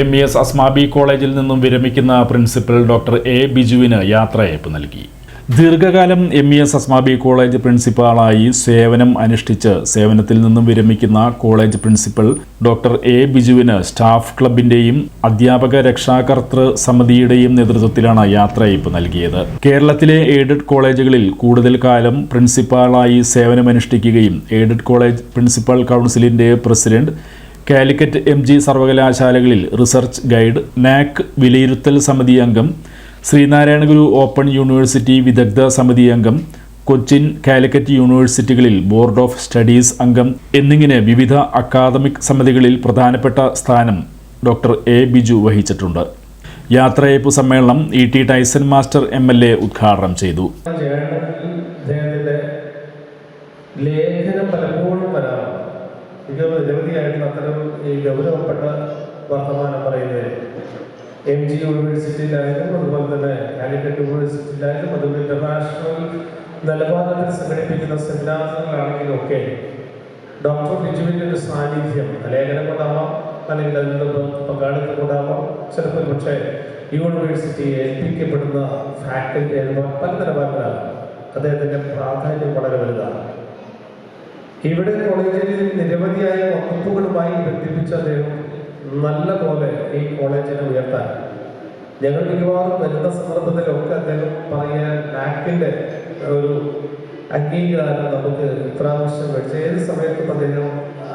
M E S Asmabi കോളേജിൽ നിന്നും വിരമിക്കുന്ന പ്രിൻസിപ്പൽ ഡോക്ടർ എ ബിജുവിന് യാത്രയയപ്പ് നൽകി. ദീർഘകാലം M E S Asmabi college പ്രിൻസിപ്പാളായി സേവനം അനുഷ്ഠിച്ച് സേവനത്തിൽ നിന്നും വിരമിക്കുന്ന കോളേജ് പ്രിൻസിപ്പൽ ഡോക്ടർ എ ബിജുവിന് സ്റ്റാഫ് ക്ലബിന്റെയും അധ്യാപക രക്ഷാകർത്തൃ സമിതിയുടെയും നേതൃത്വത്തിലാണ് യാത്രയയപ്പ് നൽകിയത്. കേരളത്തിലെ എയ്ഡഡ് കോളേജുകളിൽ കൂടുതൽ കാലം പ്രിൻസിപ്പാളായി സേവനമനുഷ്ഠിക്കുകയും എയ്ഡഡ് കോളേജ് പ്രിൻസിപ്പൽ കൗൺസിലിന്റെ പ്രസിഡന്റ് കാലിക്കറ്റ് എം ജി സർവകലാശാലകളിൽ റിസർച്ച് ഗൈഡ് നാക് വിലയിരുത്തൽ സമിതി അംഗം ശ്രീനാരായണ ഗുരു ഓപ്പൺ യൂണിവേഴ്സിറ്റി വിദഗ്ധ സമിതി അംഗം കൊച്ചിൻ കാലിക്കറ്റ് യൂണിവേഴ്സിറ്റികളിൽ ബോർഡ് ഓഫ് സ്റ്റഡീസ് അംഗം എന്നിങ്ങനെ വിവിധ അക്കാദമിക് സമിതികളിൽ പ്രധാനപ്പെട്ട സ്ഥാനം ഡോക്ടർ എ ബിജു വഹിച്ചിട്ടുണ്ട്. യാത്രയയപ്പ് സമ്മേളനം E T Tyson master M L A ഉദ്ഘാടനം ചെയ്തു. ലേഖനം പലപ്പോഴും വരാറുണ്ട്. ഇത് നിരവധിയായിട്ടുള്ള അത്തരം ഈ ഗൗരവപ്പെട്ട വർത്തമാനം പറയുന്നത് എം ജി യൂണിവേഴ്സിറ്റിയിലായാലും അതുപോലെ തന്നെ കാലിക്കറ്റ് യൂണിവേഴ്സിറ്റിയിലായാലും അതുപോലെ ഇന്റർനാഷണൽ നിലവാരത്തിൽ സംഘടിപ്പിക്കുന്ന സെമിനാറുകളിലാണെങ്കിലും ഒക്കെ ഡോക്ടർ ബിജുവിന്റെ ഒരു സാന്നിധ്യം ലേഖനം കൊണ്ടാവാം അല്ലെങ്കിൽ അതിന്റെ പങ്കാളിത്തം കൊണ്ടാവാം ചിലപ്പോൾ പക്ഷേ യൂണിവേഴ്സിറ്റി ഏൽപ്പിക്കപ്പെടുന്ന ഫാക്കൽറ്റി പല നിലവാരത്തിലാണ് അദ്ദേഹത്തിന്റെ പ്രാധാന്യം വളരെ വലുതാണ്. ഇവിടെ കോളേജിൽ നിരവധിയായ വകുപ്പുകളുമായി ബന്ധിപ്പിച്ച അദ്ദേഹം നല്ല പോലെ ഈ കോളേജിനെ ഉയർത്താൻ. ഞങ്ങൾ മിക്കവാറും വരുന്ന സന്ദർഭത്തിലൊക്കെ അദ്ദേഹം പറയാൻ നാക്കിന്റെ ഒരു അംഗീകാരം നമുക്ക് ഇപ്രാവശ്യം വെച്ച് ഏത് സമയത്തും അദ്ദേഹം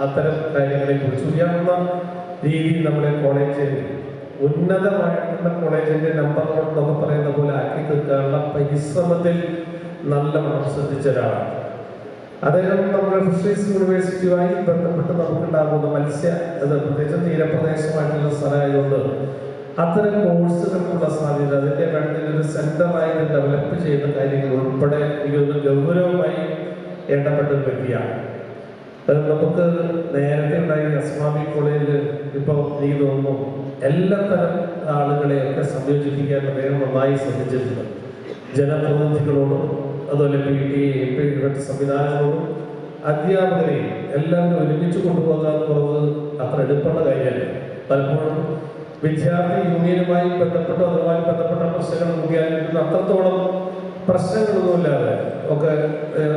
അത്തരം കാര്യങ്ങളെ കുറിച്ച് ഉയർന്ന രീതിയിൽ നമ്മുടെ കോളേജിൽ ഉന്നതമായിട്ടുള്ള കോളേജിന്റെ നമ്പർ എന്നൊക്കെ പറയുന്ന പോലെ ആക്കി തീർക്കാനുള്ള പരിശ്രമത്തിൽ നല്ല ശ്രദ്ധിച്ച ഒരാളാണ്. അദ്ദേഹം നമ്മുടെ ഫിഷറീസ് യൂണിവേഴ്സിറ്റിയുമായി ബന്ധപ്പെട്ട് നമുക്കുണ്ടാകുന്ന മത്സ്യ അത് പ്രത്യേകിച്ച് തീരപ്രദേശമായിട്ടുള്ള സ്ഥലമായതുകൊണ്ട് അത്തരം കോഴ്സുകൾക്കുള്ള സാധ്യത അതിന്റെ കണ്ടിൽ ഒരു സെന്ററായി ഡെവലപ്പ് ചെയ്യുന്ന കാര്യങ്ങൾ ഉൾപ്പെടെ ഇതൊന്ന് ഗൗരവമായി ഏണ്ടപ്പെട്ട ഒരു വ്യക്തിയാണ്. നമുക്ക് നേരത്തെ ഉണ്ടായ അസ്മാബി കോളേജിൽ ഇപ്പോൾ എനിക്ക് തോന്നുന്നു എല്ലാ തരം ആളുകളെയൊക്കെ സംയോജിപ്പിക്കാൻ അദ്ദേഹം നന്നായി ശ്രദ്ധിച്ചിട്ടുണ്ട് ജനപ്രതിനിധികളോടും അതുപോലെ പി ടി എം പി സംവിധാനങ്ങളും അധ്യാപകരെയും എല്ലാവരും ഒരുമിച്ച് കൊണ്ടുപോകുക എന്ന് അത്ര എളുപ്പമുള്ള കാര്യമല്ല. പലപ്പോഴും വിദ്യാർത്ഥി യൂണിയനുമായി ബന്ധപ്പെട്ടോ അതുമായി ബന്ധപ്പെട്ട പ്രശ്നങ്ങൾ മുഖ്യാലും അത്രത്തോളം പ്രശ്നങ്ങളൊന്നുമില്ലാതെ ഒക്കെ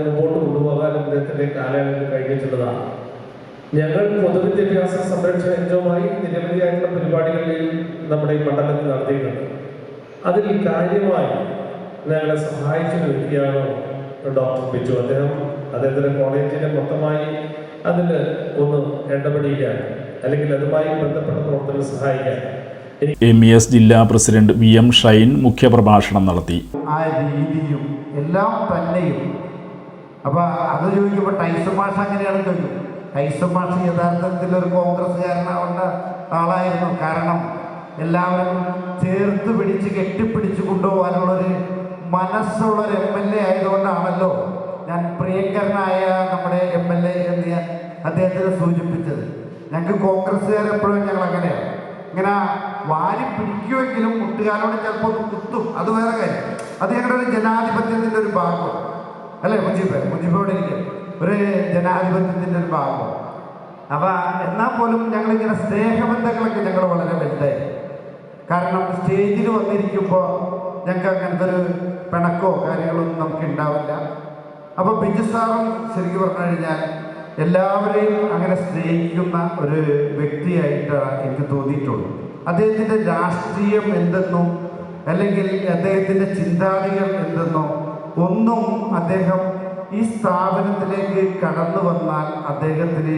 മുമ്പോട്ട് കൊണ്ടുപോകാൻ അദ്ദേഹത്തിന്റെ കാലയളവിൽ കഴിഞ്ഞിട്ടുള്ളതാണ്. ഞങ്ങൾ പൊതുവിദ്യാഭ്യാസ സംരക്ഷണ കേന്ദ്രവുമായി നിരവധിയായിട്ടുള്ള പരിപാടികളിൽ നമ്മുടെ ഈ മണ്ഡലത്തിൽ നടത്തിയിട്ടുണ്ട്. അതിൽ കാര്യമായി ഞങ്ങളെ സഹായിച്ച ഒരു വ്യക്തിയാണ് ഡോക്ടർ പിച്ചു. അദ്ദേഹം അദ്ദേഹത്തിന്റെ കോളേജിനെ മൊത്തമായി അതിൽ ഒന്ന് ഇടപെടിക്കാൻ അല്ലെങ്കിൽ അതുമായി ബന്ധപ്പെട്ട പ്രവർത്തനം സഹായിക്കാൻ. എം ഇ എസ് ജില്ലാ പ്രസിഡന്റ് വി എം ഷൈൻ മുഖ്യപ്രഭാഷണം നടത്തി. ആ രീതിയും എല്ലാം തന്നെയും അപ്പോൾ അത് ചോദിക്കുമ്പോൾ ടൈസൺ മാഷ് അങ്ങനെയാണ് ചോദിക്കും. ടൈസൺ മാഷ് യഥാർത്ഥത്തിൽ ഒരു കോൺഗ്രസ്സുകാരനാവേണ്ട ആളായിരുന്നു. കാരണം എല്ലാവരും ചേർത്ത് പിടിച്ച് കെട്ടിപ്പിടിച്ച് കൊണ്ടുപോകാനുള്ളൊരു മനസ്സുള്ളൊരു എം എൽ എ ആയതുകൊണ്ടാണല്ലോ ഞാൻ പ്രിയങ്കരനായ നമ്മുടെ എം എൽ എ എന്ന് ഞാൻ അദ്ദേഹത്തിന് സൂചിപ്പിച്ചത്. ഞങ്ങൾക്ക് കോൺഗ്രസ്സുകാർ എപ്പോഴും ഞങ്ങൾ അങ്ങനെയാണ്. ഇങ്ങനെ വാരി പിടിക്കുമെങ്കിലും കുട്ടുകാരോട് ചിലപ്പോൾ കുത്തും. അത് വേറെ കാര്യം. അത് ഞങ്ങളുടെ ഒരു ജനാധിപത്യത്തിന്റെ ഒരു ഭാഗമാണ്. അല്ലേ മുജീബ്? മുജീബോട് എനിക്ക് ഒരു ജനാധിപത്യത്തിന്റെ ഒരു ഭാഗം അപ്പം എന്നാൽ പോലും ഞങ്ങളിങ്ങനെ സ്നേഹബന്ധങ്ങളൊക്കെ ഞങ്ങൾ വളരെ വലുതായി. കാരണം സ്റ്റേജിൽ വന്നിരിക്കുമ്പോൾ ഞങ്ങൾക്ക് അങ്ങനത്തെ ഒരു പിണക്കോ കാര്യങ്ങളൊന്നും നമുക്ക് ഉണ്ടാവില്ല അപ്പോൾ ബിജു സാറും ശരിക്കും പറഞ്ഞു കഴിഞ്ഞാൽ എല്ലാവരെയും അങ്ങനെ സ്നേഹിക്കുന്ന ഒരു വ്യക്തിയായിട്ടാണ് എനിക്ക് തോന്നിയിട്ടുള്ളത്. അദ്ദേഹത്തിന്റെ രാഷ്ട്രീയം എന്തെന്നോ അല്ലെങ്കിൽ അദ്ദേഹത്തിന്റെ ചിന്താഗതികൾ എന്തെന്നോ ഒന്നും അദ്ദേഹം ഈ സ്ഥാപനത്തിലേക്ക് കടന്നു വന്നാൽ അദ്ദേഹത്തിന്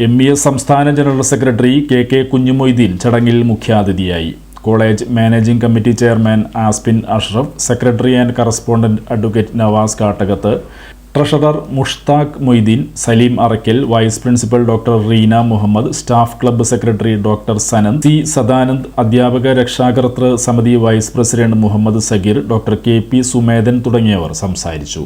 എം ഇ എസ് സംസ്ഥാന general secretary K K Kunhumoideen ചടങ്ങിൽ മുഖ്യാതിഥിയായി. College managing committee chairman Aspin Ashraf secretary and correspondent advocate Navas Kattakath treasurer Mushtaq Moideen Saleem Arakkal vice principal doctor Reena Muhammad staff club secretary doctor Sanand C Sadanand അധ്യാപക രക്ഷാകർത്തൃ സമിതി vice president Muhammad Sageer doctor K P Sumedhan തുടങ്ങിയവർ സംസാരിച്ചു.